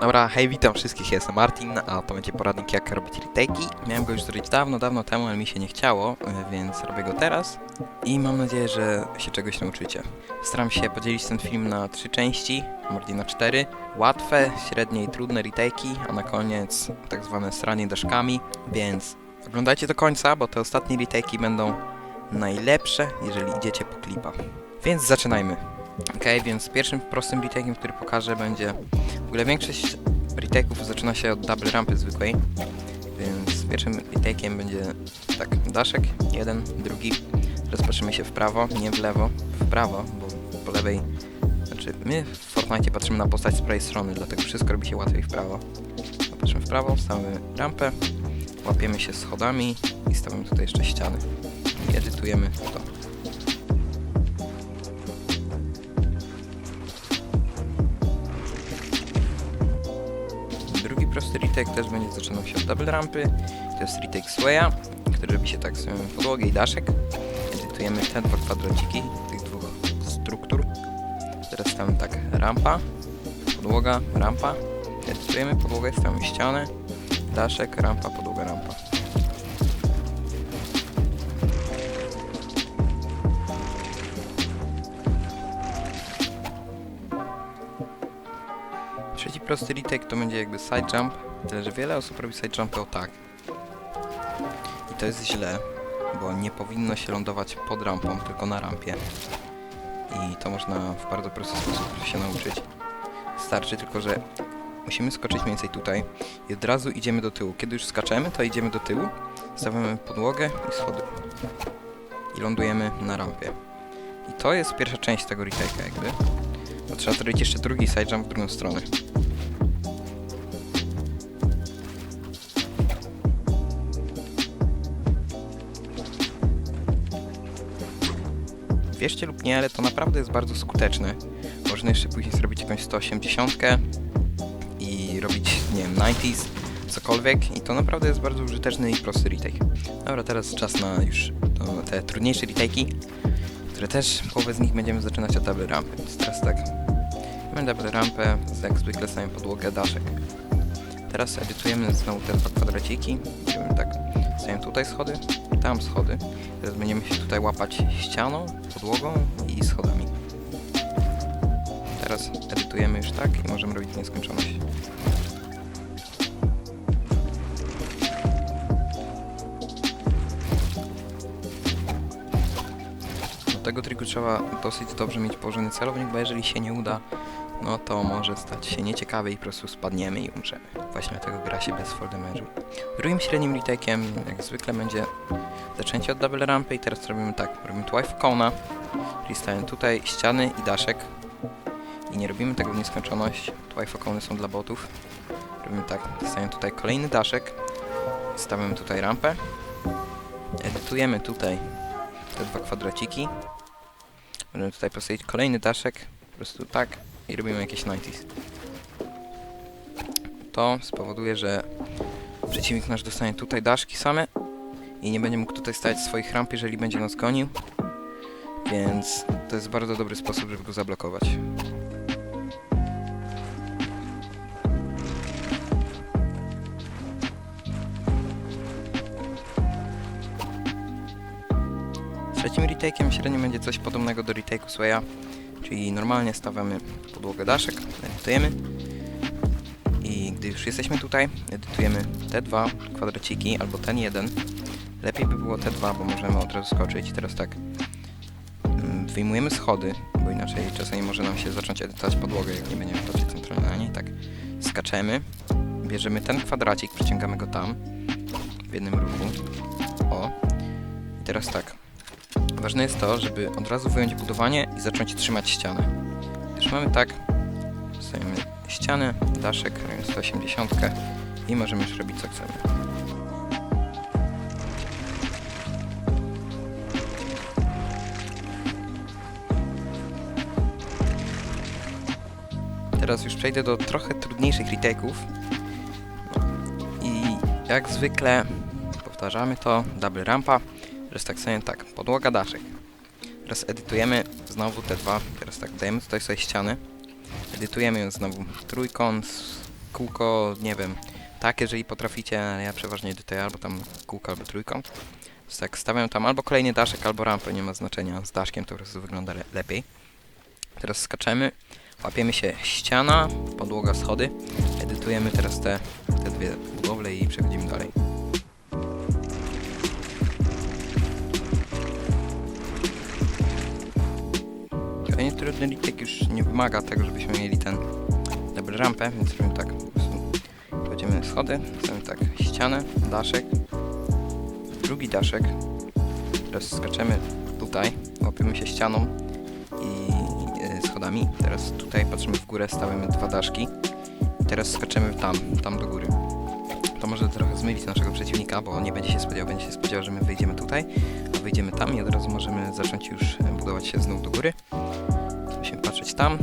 Dobra, hej, witam wszystkich, jestem Martin, a to będzie poradnik jak robić retake'i. Miałem go już zrobić dawno, dawno temu, ale mi się nie chciało, e, więc robię go teraz. I mam nadzieję, że się czegoś nauczycie. Staram się podzielić ten film na trzy części, bardziej na cztery. Łatwe, średnie i trudne retake'i, a na koniec tak zwane sranie deszkami, więc oglądajcie do końca, bo te ostatnie retake'i będą najlepsze, jeżeli idziecie po klipa. Więc zaczynajmy. Okej, więc pierwszym prostym retake'iem, który pokażę będzie... W ogóle większość retake'ów zaczyna się od double rampy zwykłej, więc pierwszym retake'iem będzie tak, daszek, jeden, drugi. Teraz patrzymy się w prawo, nie w lewo, w prawo, bo po lewej... Znaczy, my w Fortnite patrzymy na postać z prawej strony, dlatego wszystko robi się łatwiej w prawo. Patrzymy w prawo, stawiamy rampę, łapiemy się schodami i stawiamy tutaj jeszcze ściany. I edytujemy to. Prosty retake też będzie zaczynał się od double rampy. To jest retake Swaya, który robi się tak sobie podłogę i daszek. Edytujemy te dwa kwadraciki tych dwóch struktur. Teraz tam tak rampa, podłoga, rampa. Edytujemy podłogę, stawiamy ścianę, daszek, rampa, podłoga, rampa. Trzeci prosty retake to będzie jakby side jump, tyle że wiele osób robi side jumpy o tak. I to jest źle, bo nie powinno się lądować pod rampą, tylko na rampie. I to można w bardzo prosty sposób się nauczyć. Starczy tylko, że musimy skoczyć mniej więcej tutaj i od razu idziemy do tyłu. Kiedy już skaczemy, to idziemy do tyłu, stawiamy podłogę i schody. I lądujemy na rampie. I to jest pierwsza część tego retake'a jakby. Bo trzeba zrobić jeszcze drugi side jump w drugą stronę. Wierzcie lub nie, ale to naprawdę jest bardzo skuteczne. Można jeszcze później zrobić jakąś 180 i robić, nie wiem, 90s, cokolwiek i to naprawdę jest bardzo użyteczny i prosty retake. Dobra, teraz czas na już to, te trudniejsze retake'i, które też połowę z nich będziemy zaczynać od double rampy. Więc teraz tak, mamy double rampę, jak zwykle stawiamy podłogę, daszek. Teraz edytujemy znowu te dwa kwadraciki, robimy tak, stawiamy tutaj schody, tam schody. Teraz będziemy się tutaj łapać ścianą, podłogą i schodami. Teraz edytujemy już tak i możemy robić nieskończoność. Tego triku trzeba dosyć dobrze mieć położony celownik, bo jeżeli się nie uda, no to może stać się nieciekawe i po prostu spadniemy i umrzemy. Właśnie dlatego gra się bez fall damage'u. Drugim średnim retake'iem, jak zwykle, będzie zaczęcie od double rampy i teraz robimy tak, robimy kona, czyli stawiamy tutaj ściany i daszek. I nie robimy tego w nieskończoność, kony są dla botów. Robimy tak, stawiamy tutaj kolejny daszek, stawiamy tutaj rampę, edytujemy tutaj te dwa kwadraciki, możemy tutaj postawić kolejny daszek, po prostu tak i robimy jakieś 90s. To spowoduje, że przeciwnik nasz dostanie tutaj daszki same i nie będzie mógł tutaj stać swoich ramp, jeżeli będzie nas gonił. Więc to jest bardzo dobry sposób, żeby go zablokować. Trzecim retake'iem średnio będzie coś podobnego do retake'u Swaya, czyli normalnie stawiamy podłogę daszek, edytujemy i gdy już jesteśmy tutaj, edytujemy te dwa kwadraciki albo ten jeden. Lepiej by było te dwa, bo możemy od razu skoczyć. Teraz tak, mm, wyjmujemy schody, bo inaczej czasami może nam się zacząć edytować podłogę, jak nie będziemy patrzeć centralnie niej. Tak, skaczemy, bierzemy ten kwadracik, przeciągamy go tam, w jednym ruchu. O. I teraz tak, ważne jest to, żeby od razu wyjąć budowanie i zacząć trzymać ścianę. Trzymamy tak, Stawiamy ścianę, daszek, robimy 180 i możemy już robić co chcemy. Teraz już przejdę do trochę trudniejszych retake'ów. I jak zwykle powtarzamy to, double rampa, teraz tak podłoga, daszek. Teraz edytujemy znowu te dwa, teraz tak dajemy tutaj sobie ściany. Edytujemy ją znowu trójkąt, kółko, nie wiem, tak, jeżeli potraficie, ja przeważnie edytuję albo tam kółko, albo trójkąt. Więc tak, stawiam tam albo kolejny daszek, albo rampę, nie ma znaczenia, z daszkiem to po prostu wygląda le lepiej. Teraz skaczemy, łapiemy się ściana, podłoga, schody, edytujemy teraz te, te dwie budowle i przechodzimy dalej. Trudny litek już nie wymaga tego, żebyśmy mieli ten double rampę, więc robimy tak, kładziemy schody, stawiamy tak ścianę, daszek, drugi daszek, teraz skaczemy tutaj, łapiemy się ścianą i e, schodami, teraz tutaj patrzymy w górę, stawiamy dwa daszki, teraz skaczemy tam, tam do góry. To może trochę zmylić naszego przeciwnika, bo on nie będzie się spodziewał, będzie się spodziewał, że my wyjdziemy tutaj, a wyjdziemy tam i od razu możemy zacząć już budować się znów do góry. Tam,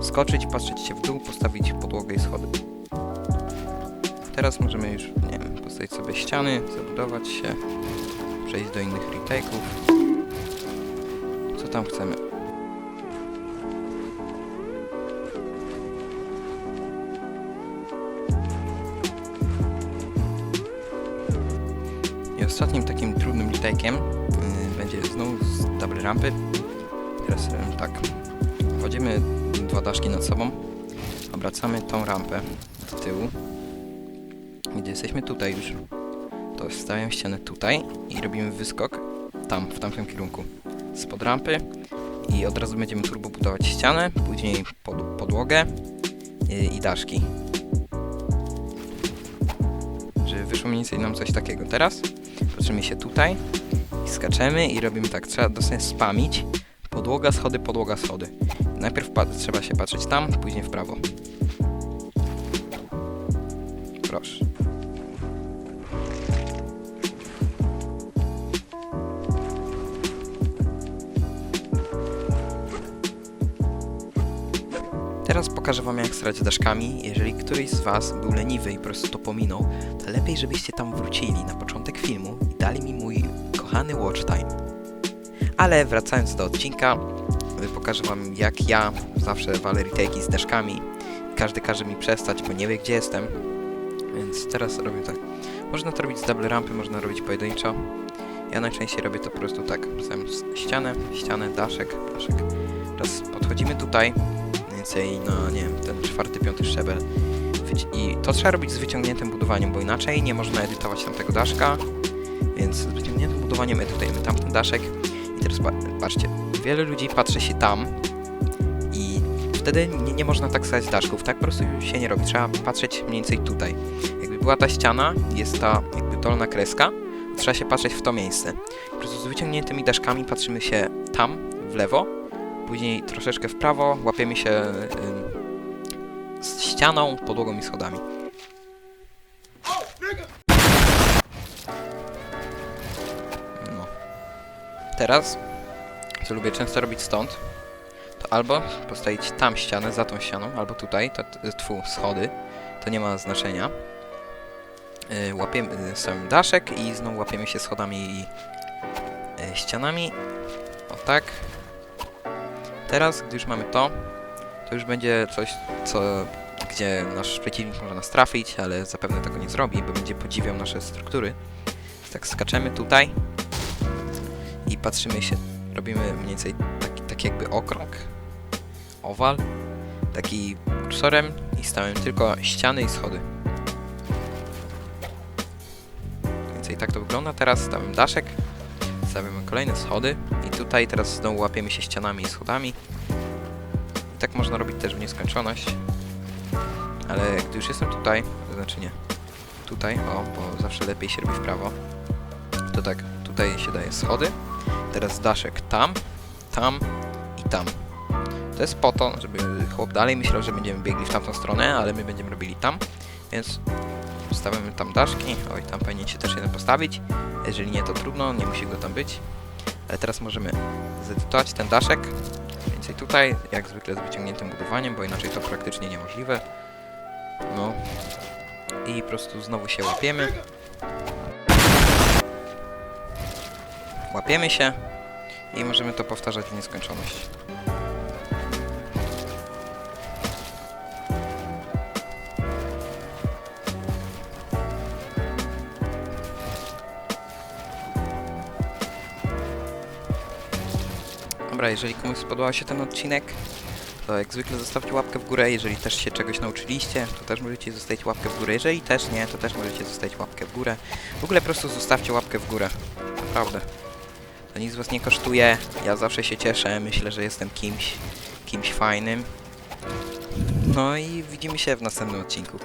skoczyć, patrzeć się w dół, postawić podłogę i schody. Teraz możemy już, nie wiem, postawić sobie ściany, zabudować się, przejść do innych retake'ów. Co tam chcemy? I ostatnim takim trudnym retake'iem yy, będzie znowu z double rampy. Teraz robimy tak. Kładziemy dwa daszki nad sobą, obracamy tą rampę do tyłu. Gdy jesteśmy tutaj już, to stawiam ścianę tutaj i robimy wyskok tam, w tamtym kierunku. Spod rampy i od razu będziemy turbo budować ścianę, później pod, podłogę i, i daszki. Że wyszło mniej więcej nam coś takiego. Teraz patrzymy się tutaj i skaczemy i robimy tak, trzeba dosłownie spamić Podłoga, schody, podłoga, schody. Najpierw trzeba się patrzeć tam, później w prawo. Proszę. Teraz pokażę wam jak strać daszkami. Jeżeli któryś z was był leniwy i po prostu to pominął, to lepiej żebyście tam wrócili na początek filmu i dali mi mój kochany watch time. Ale wracając do odcinka, pokażę wam jak ja zawsze walę retake'i z deszkami. Każdy każe mi przestać, bo nie wie gdzie jestem. Więc teraz robię tak. Można to robić z double rampy, można robić pojedynczo. Ja najczęściej robię to po prostu tak. S- ścianę, ścianę, daszek, daszek. Teraz podchodzimy tutaj, więcej na, nie wiem, ten czwarty, piąty szczebel. I to trzeba robić z wyciągniętym budowaniem, bo inaczej nie można edytować tamtego daszka. Więc z wyciągniętym budowaniem edytujemy tamten daszek. I teraz pa- patrzcie, wiele ludzi patrzy się tam i wtedy nie, nie można tak stać daszków, tak po prostu się nie robi. Trzeba patrzeć mniej więcej tutaj. Jakby była ta ściana, jest ta jakby dolna kreska, trzeba się patrzeć w to miejsce. Po prostu z wyciągniętymi daszkami patrzymy się tam, w lewo, później troszeczkę w prawo, łapiemy się z ścianą, podłogą i schodami. Teraz, co lubię często robić stąd, to albo postawić tam ścianę, za tą ścianą, albo tutaj, to tfu, schody, to nie ma znaczenia. Yy, łapiemy sam daszek i znowu łapiemy się schodami i yy, ścianami. O tak. Teraz, gdy już mamy to, to już będzie coś, co, gdzie nasz przeciwnik może nas trafić, ale zapewne tego nie zrobi, bo będzie podziwiał nasze struktury. Tak skaczemy tutaj patrzymy się, robimy mniej więcej taki, taki jakby okrąg, owal, taki kursorem i stawiamy tylko ściany i schody. Mniej więcej tak to wygląda. Teraz stawiam daszek, stawiamy kolejne schody i tutaj teraz znowu łapiemy się ścianami i schodami. I tak można robić też w nieskończoność. Ale gdy już jestem tutaj, to znaczy nie, tutaj, o, bo zawsze lepiej się robi w prawo, to tak, tutaj się daje schody, teraz daszek tam, tam i tam. To jest po to, żeby chłop dalej myślał, że będziemy biegli w tamtą stronę, ale my będziemy robili tam, więc stawiamy tam daszki, oj, tam powinien się też jeden postawić, jeżeli nie, to trudno, nie musi go tam być. Ale teraz możemy zedytować ten daszek, więcej tutaj, jak zwykle z wyciągniętym budowaniem, bo inaczej to praktycznie niemożliwe. No. I po prostu znowu się łapiemy łapiemy się i możemy to powtarzać w nieskończoność. Dobra, jeżeli komuś spodobał się ten odcinek, to jak zwykle zostawcie łapkę w górę, jeżeli też się czegoś nauczyliście, to też możecie zostawić łapkę w górę, jeżeli też nie, to też możecie zostawić łapkę w górę. W ogóle po prostu zostawcie łapkę w górę, naprawdę. To nic was nie kosztuje. Ja zawsze się cieszę. Myślę, że jestem kimś, kimś fajnym. No i widzimy się w następnym odcinku.